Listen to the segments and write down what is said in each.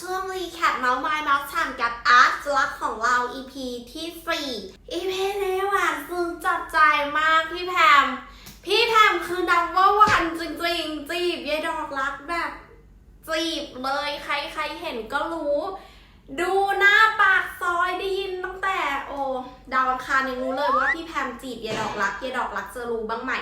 ช่วงรีแคปเมาส์มายเมาส์ชันกับอาร์ตลักของเรา EP ที่4 EP นี้หวานซึ้งจับใจมากพี่แพม พี่แพมคือดังว่าวันจริงๆ จีบยายดอกรักแบบ จีบเลยใครใครๆเห็นก็รู้ ดูหน้าปากซอยได้ยินตั้งแต่โอ้ดาวอังคารยังรู้เลยว่าพี่แพมจีบยายดอกรักยายดอกรักจะรู้บ้างไหม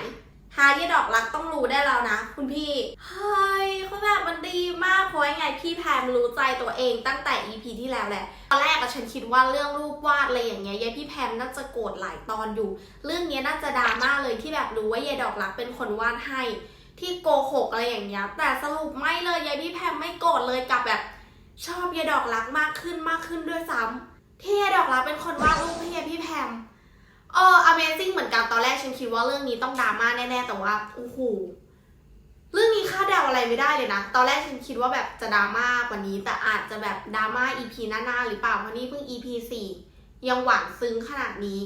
หายายดอกรักต้องรู้ได้แล้วนะ คุณพี่เฮ้ยเขาแบบมันดีมากเพราะยังไงพี่แพมรู้ใจตัวเองตั้งแต่ EP ที่แล้วแหละตอนแรกอะฉันคิดว่าเรื่องรูปวาดอะไรอย่างเงี้ยยายพี่แพมน่าจะโกรธหลายตอนอยู่ เรื่องเนี้ยน่าจะดราม่าเลยที่แบบรู้ว่ายายดอกรักเป็นคนวาดให้ ที่โกหกอะไรอย่างเงี้ยแต่สรุปไม่เลยยายพี่แพมไม่โกรธเลยกลับแบบชอบยายดอกรักมากขึ้นมากขึ้นด้วยซ้ำที่ยายดอกรักเป็นคนวาดรูปให้ยายพี่แพมเออ Amazing เม อนกันตอนแรกฉันคิดว่าเรื่องนี้ต้องดราม่าแน่ๆแต่ว่าโอ้โหเรื่องนี้คาดเดาอะไรไม่ได้เลยนะ ตอนแรกฉันคิดว่าแบบจะดราม่ากว่านี้ แต่อาจจะแบบดราม่า EP หน้าๆหรือเปล่าเพราะนี่เพิ่ง EP 4ยังหวานซึ้งขนาดนี้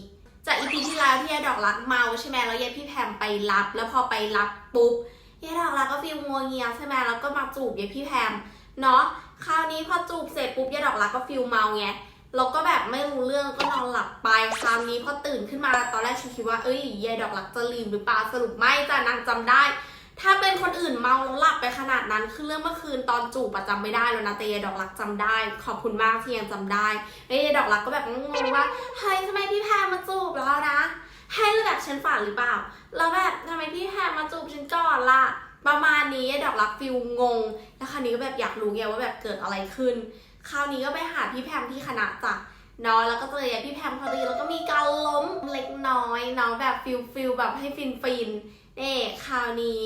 จาก EP ที่แล้วที่ยาดอกรักเมาใช่ไหมแล้วยายพี่แพมไปรับ แล้วพอไปรับปุ๊บยายดอกรักก็ฟีลงัวเงียใช่ไหมแล้วก็มาจูบยายพี่แพมเนาะคราวนี้พอจูบเสร็จปุ๊บยายดอกรักก็ฟีลเมาไง เราก็แบบไม่รู้เรื่องก็นอนหลับไปคราวนี้พอตื่นขึ้นมาตอนแรกฉันคิดว่าเอ้ยยายดอกหลักจะลืมหรือเปล่าสรุปไม่จ้ะนางจำได้ ถ้าเป็นคนอื่นเมาแล้วหลับไปขนาดนั้นคือเรื่องเมื่อคืนตอนจูบอะจำไม่ได้แล้วนะแต่ยายดอกหลักจำได้ ขอบคุณมากที่ยังจำได้แล้วยายดอกหลักก็แบบงงว่าเฮ้ยทำไมพี่แพรมาจูบแล้วนะให้เลือกฉันฝันหรือเปล่าแล้วแบบทำไมพี่แพรมาจูบฉันก่อนล่ะประมาณนี้ยายดอกหลักฟิลงงแล้วคราวนี้ก็แบบอยากรู้ไงว่าแบบเกิดอะไรขึ้น คราวนี้ก็ไปหาพี่แพมที่คณะจ้ะเนาะแล้วก็เจอยายพี่แพมพอดีแล้วก็มีการล้มเล็กน้อยเนาะแบบฟิลฟิลแบบให้ฟินฟินๆนี่คราวนี้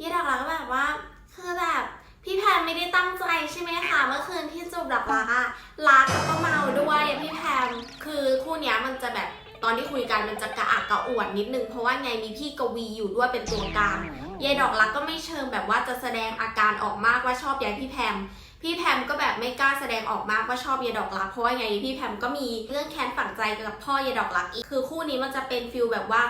ยายดอกรักก็แบบว่าคือแบบพี่แพมไม่ได้ตั้งใจใช่ไหมคะเมื่อคืนที่จูบดอกรักอะรักแล้วก็เมาด้วยอะพี่แพมคือคู่เนี้ยมันจะแบบตอนที่คุยกันมันจะกระอักกระอ่วนนิดนึงเพราะว่าไงมีพี่กวีอยู่ด้วยเป็นตัวกลางยายดอกรักก็ไม่เชิงแบบว่าจะแสดงอาการออกมากว่าชอบยายพี่แพม พี่แพมก็แบบไม่กล้าแสดงออกมากว่าชอบยายดอกรักเพราะว่าไงพี่แพมก็มีเรื่องแค้นฝังใจกับพ่อยายดอกรักอีกคือคู่นี้มันจะเป็นฟิลแบบว่า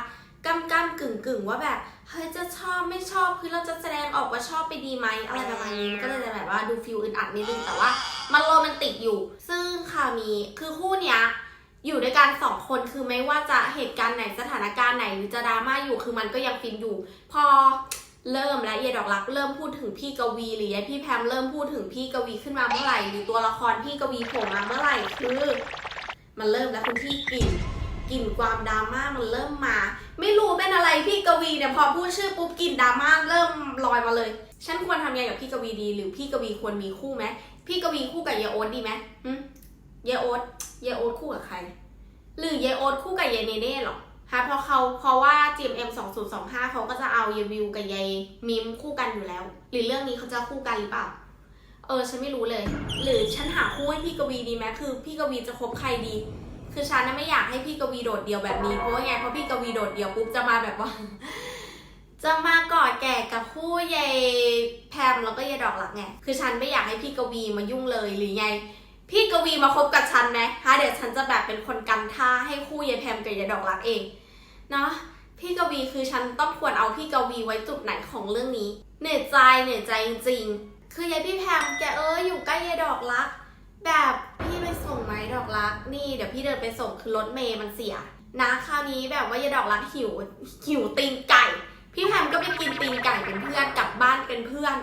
ก้ำก้ำกึ่งกึ่งว่าแบบเฮ้ยจะชอบไม่ชอบคือเราจะแสดงออกว่าชอบไปดีไหมอะไรประมาณนี้ก็เลยจะแบบว่าดูฟิลอึดอัดนิดนึงแต่ว่ามันโรแมนติกอยู่ ซึ่งคราวนี้คือคู่เนี้ยอยู่ด้วยกันสองคนคือไม่ว่าจะเหตุการณ์ไหนสถานการณ์ไหนหรือจะดราม่าอยู่คือมันก็ยังฟินอยู่ พอ เริ่มแล้วยายดอกรักเริ่มพูดถึงพี่กวี หรือยายพี่แพมเริ่มพูดถึงพี่กวีขึ้นมาเมื่อไหร่หรือตัวละครพี่กวีโผล่มาเมื่อไหร่คือ มันเริ่มแล้วคุณพี่กลิ่นกลิ่นความดราม่ามันเริ่มมา ไม่รู้เป็นอะไรพี่กวีเนี่ยพอพูดชื่อปุ๊บกลิ่นดราม่าเริ่มลอยมาเลย ฉันควรทำยังไงกับพี่กวีดี หรือพี่กวีควรมีคู่ไหมพี่กวีคู่กับยายโอ๊ตดีไหมหึยายโอ๊ตยายโอ๊ตคู่กับใคร หรือยายโอ๊ตคู่กับยายเนเน่หรอ ฮะเพราะเขาเพราะว่า GMM 2025 เขาก็จะเอายายวิวกับยายมิมคู่กันอยู่แล้ว หรือเรื่องนี้เขาจะคู่กันหรือเปล่า เออ ฉันไม่รู้เลย หรือฉันหาคู่ให้พี่กวีดีไหมคือพี่กวีจะคบใครดี คือฉันน่ะไม่อยากให้พี่กวีโดดเดี่ยวแบบนี้เพราะว่าไงเพราะพี่กวีโดดเดี่ยวปุ๊บจะมาแบบว่า จะมากอดแก่กับคู่ยายแพมแล้วก็ยายดอกหลักไงคือฉันไม่อยากให้พี่กวีมายุ่งเลยหรือไง พี่กวีมาคบกับฉันไหมฮะเดี๋ยวฉันจะแบบเป็นคนกันท่าให้คู่ยายแพมกับยายดอกรักเองเนาะพี่กวีคือฉันต้องควรเอาพี่กวีไว้จุดไหนของเรื่องนี้ เหนื่อยใจเหนื่อยใจจริงๆ คือยายพี่แพมแกเอออยู่ใกล้ยายดอกรัก แบบพี่ไปส่งไหมดอกรัก นี่เดี๋ยวพี่เดินไปส่งคือรถเมย์มันเสีย นะคราวนี้แบบว่ายายดอกรักหิวหิวตีนไก่ พี่แพมก็ไปกินตีนไก่เป็นเพื่อนกลับบ้านเป็นเพื่อน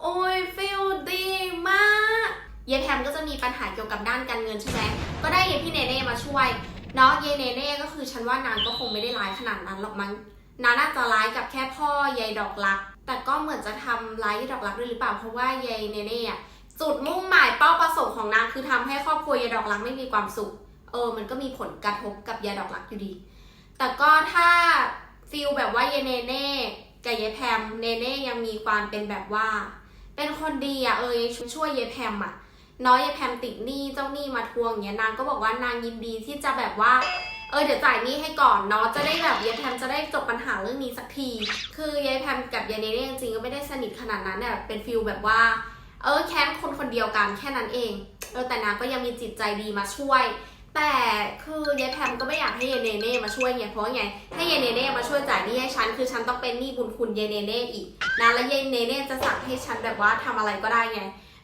โอ้ยฟิลดีมาก ยายแพมก็จะมีปัญหาเกี่ยวกับด้านการเงินใช่ไหมก็ได้ยายพี่เนเน่มาช่วยเนาะเยเนเน่ก็คือฉันว่านางก็คงไม่ได้ร้ายขนาดนั้นหรอกมั้งนางน่าจะร้ายกับแค่พ่อยายดอกรัก แต่ก็เหมือนจะทำร้ายยายดอกรักด้วยหรือเปล่าเพราะว่ายายเนเน่จุดมุ่งหมายเป้าประสงค์ของนางคือทำให้ครอบครัวยายดอกรักไม่มีความสุข เออ มันก็มีผลกระทบกับยายดอกรักอยู่ดี แต่ก็ถ้าฟิลแบบว่ายายเนเน่กับยายแพมเนเน่ยังมีความเป็นแบบว่า เป็นคนดีอะเออช่วยยายแพมอะ น้อยยายแพมติดหนี้เจ้าหนี้มาทวงอย่างเงี้ยนางก็บอกว่านางยินดีที่จะแบบว่าเออเดี๋ยวจ่ายหนี้ให้ก่อนเนาะจะได้แบบยายแพมจะได้จบปัญหาเรื่องนี้สักที คือยายแพมกับยายเนเน่จริงๆก็ไม่ได้สนิทขนาดนั้นเนี่ยเป็นฟิลแบบว่าเออแค้นคนคนเดียวกันแค่นั้นเองเออแต่นางก็ยังมีจิตใจดีมาช่วย แต่คือยายแพมก็ไม่อยากให้ยายเนเน่มาช่วยไงเพราะไงถ้ายายเนเน่มาช่วยจ่ายหนี้ให้ฉันคือฉันต้องเป็นหนี้บุญคุณยายเนเน่อีกนะแล้วยายเนเน่จะสั่งให้ฉันแบบว่าทำอะไรก็ได้ไง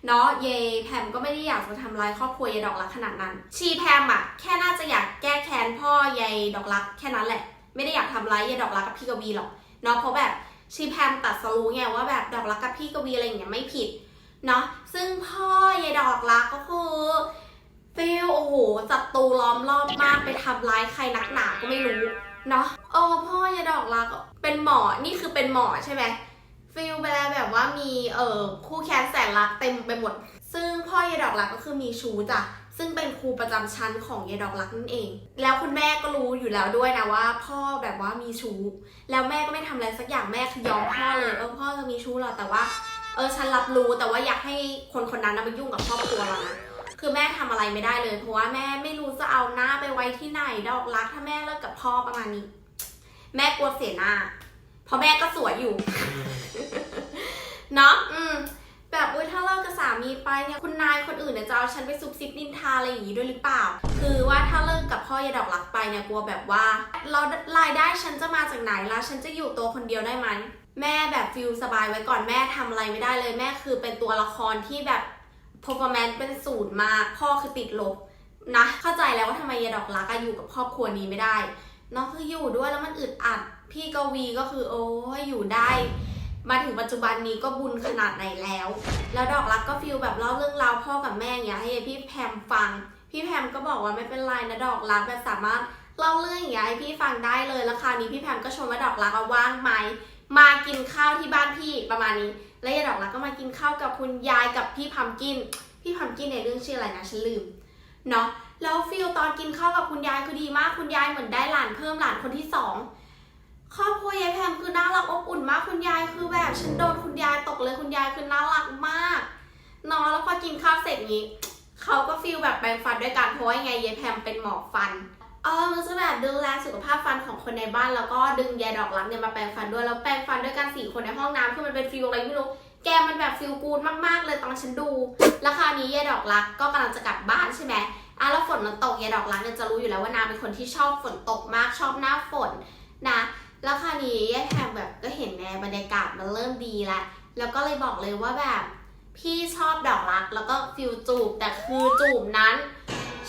เนาะเยแพมก็ไม่ได้อยากจะทำร้ายครอบครัวยายดอกรักขนาดนั้น ชีแพมอะแค่น่าจะอยากแก้แค้นพ่อยายดอกรักแค่นั้นแหละ ไม่ได้อยากทำร้ายยายดอกรักกับพี่กวีหรอกเนาะเพราะแบบชีแพมตัดสรู้ไงว่าแบบดอกรักกับพี่กวีอะไรอย่างเงี้ยไม่ผิดเนาะซึ่งพ่อยายดอกรักก็คือฟิลโอ้โหศัตรูล้อมรอบมากไปทำร้ายใครนักหนาก็ไม่รู้เนาะโอ้พ่อยายดอกรักเป็นหมอนี่คือเป็นหมอใช่ไหม ฟิลไปแล้วแบบว่ามีเอ่อคู่แค้นแสนรักเต็มไปหมด ซึ่งพ่อยายดอกรักก็คือมีชูจ้ะซึ่งเป็นครูประจำชั้นของยายดอกรักนั่นเอง แล้วคุณแม่ก็รู้อยู่แล้วด้วยนะว่า พ่อแบบว่ามีชู้ แล้วแม่ก็ไม่ทำอะไรสักอย่างแม่คือยอมพ่อเลยเออพ่อจะมีชู้หรอแต่ว่าเออฉันรับรู้แต่ว่าอยากให้คนคนนั้นนะมายุ่งกับครอบครัวเรานะคือแม่ทำอะไรไม่ได้เลยเพราะว่าแม่ไม่รู้จะเอาหน้าไปไว้ที่ไหนดอกรักถ้าแม่เลิกกับพ่อประมาณนี้ แม่กลัวเสียหน้าเพราะแม่ก็สวยอยู่ เนาะอืมแบบอุ้ยถ้าเลิกกับสามีไปเนี่ยคุณนายคนอื่นเนี่ยจะเอาฉันไปซุบซิบนินทาอะไรอย่างงี้ด้วยหรือเปล่า คือว่าถ้าเลิกกับพ่อยายดอกรักไปเนี่ยกลัวแบบว่าเรารายได้ฉันจะมาจากไหนล่ะฉันจะอยู่ตัวคนเดียวได้ไหมแม่แบบฟิลสบายไว้ก่อนแม่ทำอะไรไม่ได้เลยแม่คือเป็นตัวละครที่แบบ performance เป็นศูนย์มากพ่อคือติดลบนะเข้าใจแล้วว่าทำไมยายดอกรักอะอยู่กับครอบครัวนี้ไม่ได้เนาะคืออยู่ด้วยแล้วมันอึดอัด พี่กวีก็คือโอ้ยอยู่ได้ มาถึงปัจจุบันนี้ก็บุญขนาดไหนแล้ว แล้วดอกรักก็ฟีลแบบเล่าเรื่องราวพ่อกับแม่อย่างเงี้ยให้พี่แพมฟัง พี่แพมก็บอกว่าไม่เป็นไรนะดอกรักแบบสามารถเล่าเรื่องอย่างเงี้ยให้พี่ฟังได้เลยแล้วคราวนี้พี่แพมก็ชมว่าดอกรักอะว่างไหมมากินข้าวที่บ้านพี่ประมาณนี้ แล้วยายดอกรักก็มากินข้าวกับคุณยายกับพี่พัมกิน พี่พัมกินในเรื่องชื่ออะไรนะฉันลืมเนาะแล้วฟิลตอนกินข้าวกับคุณยายคือดีมากคุณยายเหมือนได้หลานเพิ่มหลานคนที่สอง ครอบครัวยายแพมคือน่ารักอบอุ่นมากคุณยายคือแบบฉันโดนคุณยายตกเลยคุณยายคือน่ารักมากนอะแล้วพอกินข้าวเสร็จนี้เขาก็ฟีลแบบแปรงฟันด้วยกันเพราะว่าไงยายแพมเป็นหมอฟันเออมันจะแบบดูแลสุขภาพฟันของคนในบ้านแล้วก็ดึงยายดอกรักเนี่ยมาแปรงฟันด้วยแล้วแปรงฟันด้วยกันสี่คนในห้องน้ำคือมันเป็นฟีลอะไรไม่รู้แกมันแบบฟีลกูดมากๆเลยตอนฉันดู แล้วคราวนี้ยายดอกรักก็กำลังจะกลับบ้านใช่ไหมอะแล้วฝนมันตกยายดอกรักเนี่ยจะรู้อยู่แล้วว่านางเป็นคนที่ชอบฝนตกมากชอบหน้าฝนนะ แล้วคราวนี้ยายแพมแบบก็เห็นแนบรรยากาศมันเริ่มดีแล้วแล้วก็เลยบอกเลยว่าแบบ พี่ชอบดอกรัก แล้วก็ฟิลจูบ แต่คือจูบนั้น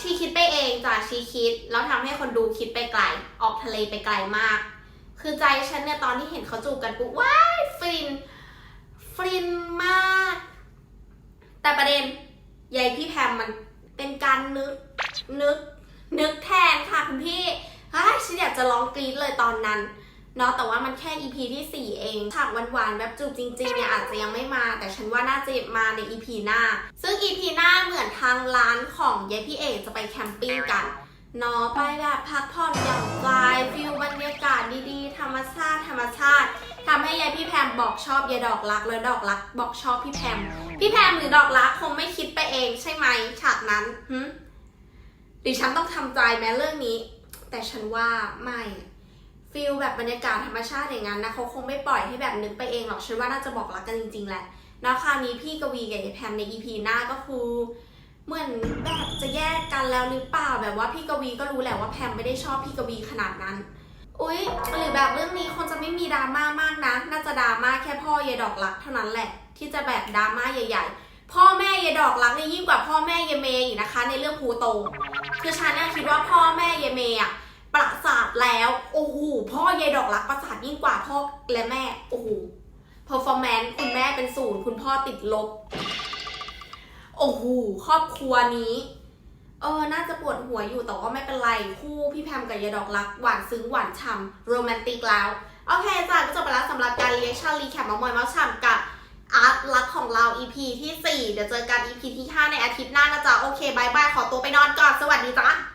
ชีคิดไปเองจ้ะชีคิด แล้วทำให้คนดูคิดไปไกล ออกทะเลไปไกลมาก คือใจฉันเนี่ยตอนที่เห็นเขาจูบกันปุ๊บว้ายฟินฟินมาก แต่ประเด็นยายพี่แพมมันเป็นการนึกนึกนึกแทนค่ะคุณพี่เฮ้ยฉันอยากจะร้องกรี๊ดเลยตอนนั้น เนาะแต่ว่ามันแค่ EP ที่ 4 เองฉากหวานๆแบบจูบจริงๆเนี่ยอาจจะยังไม่มา แต่ฉันว่าน่าจะมาใน EP หน้า ซึ่ง EP หน้าเหมือนทางร้านของยายพี่เอกจะไปแคมปิ้งกันเนาะไปแบบพักผ่อนหย่อนใจฟิลบรรยากาศดีๆ ธรรมชาติธรรมชาติทำให้ยายพี่แพมบอกชอบยายดอกรักแล้วดอกรัก บอกชอบพี่แพม พี่แพมหรือดอกรักคงไม่คิดไปเองใช่ไหมฉากนั้นหึดิฉันต้องทำใจแม้เรื่องนี้ แต่ฉันว่าไม่ ฟิลแบบบรรยากาศธรรมชาติอย่างนั้นนะเขาคงไม่ปล่อยให้แบบนึกไปเองหรอกฉันว่าน่าจะบอกรักกันจริงๆแหละแล้วคราวนี้พี่กวีกับแพมใน EP หน้าก็คือเหมือนแบบจะแยกกันแล้วหรือเปล่าแบบว่าพี่กวีก็รู้แหละว่าแพมไม่ได้ชอบพี่กวีขนาดนั้น อุ๊ยหรือแบบเรื่องนี้คนจะไม่มีดราม่ามากนะน่าจะดราม่าแค่พ่อยายดอกรักเท่านั้นแหละ ที่จะแบบดราม่าใหญ่ ๆ พ่อแม่ยายดอกรักนี่ยิ่งกว่าพ่อแม่ยายเมย์อีกนะคะ ในเรื่องภูโต คือฉันเนี่ยคิดว่าพ่อแม่ยายเมย์อะ ประสาทแล้ว โอ้โห พ่อยายดอกรักประสาทยิ่งกว่าพ่อและแม่ โอ้โห performance คุณแม่เป็นศูนย์คุณพ่อติดลบ โอ้โห ครอบครัวนี้ เออ น่าจะปวดหัวอยู่ แต่ว่าไม่เป็นไร คู่พี่แพมกับยายดอกรัก หวานซึ้งหวานฉ่ำโรแมนติกแล้ว โอเคจ้ะก็จบไปแล้วสำหรับการเรียกชั่นรีแคปมามอยมาฉ่ำกับอาร์ตรักของเรา EP ที่ 4 เดี๋ยวเจอกัน EP ที่ 5 ในอาทิตย์หน้านะจ๊ะ โอเคบายบาย ขอตัวไปนอนก่อน สวัสดีจ้ะ